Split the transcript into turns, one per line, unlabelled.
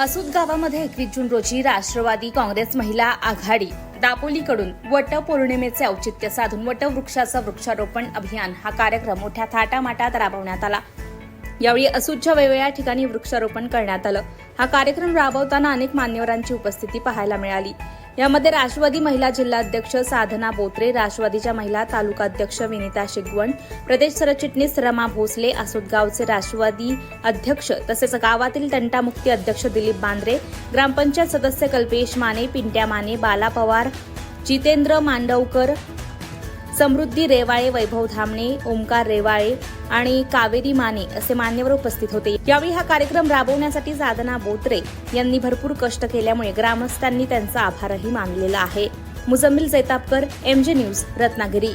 असूद गावामध्ये एकवीस जून रोजी राष्ट्रवादी काँग्रेस महिला आघाडी दापोलीकडून वटपौर्णिमेचे औचित्य साधून वटवृक्षाचं वृक्षारोपण अभियान हा कार्यक्रम मोठ्या थाटामाटात राबवण्यात आला. यावेळी असूदच्या वेगवेगळ्या ठिकाणी वृक्षारोपण करण्यात आलं. हा कार्यक्रम राबवताना अनेक मान्यवरांची उपस्थिती पाहायला मिळाली. यामध्ये राष्ट्रवादी महिला जिल्हाध्यक्ष साधना बोत्रे राष्ट्रवादीच्या महिला तालुकाध्यक्ष विनिता शिगवण प्रदेश सरचिटणीस रमा भोसले आसोदगावचे राष्ट्रवादी अध्यक्ष तसेच गावातील तंटामुक्ती अध्यक्ष दिलीप बांद्रे ग्रामपंचायत सदस्य कल्पेश माने पिंट्या माने बाला पवार जितेंद्र मांडवकर समृद्धी रेवाळे वैभव धामणे ओमकार रेवाळे आणि कावेरी माने असे मान्यवर उपस्थित होते. यावेळी हा कार्यक्रम राबवण्यासाठी साधना बोत्रे यांनी भरपूर कष्ट केल्यामुळे ग्रामस्थांनी त्यांचा आभारही मानलेला आहे. Muzammil Jaitapkar MJ news Ratnagiri.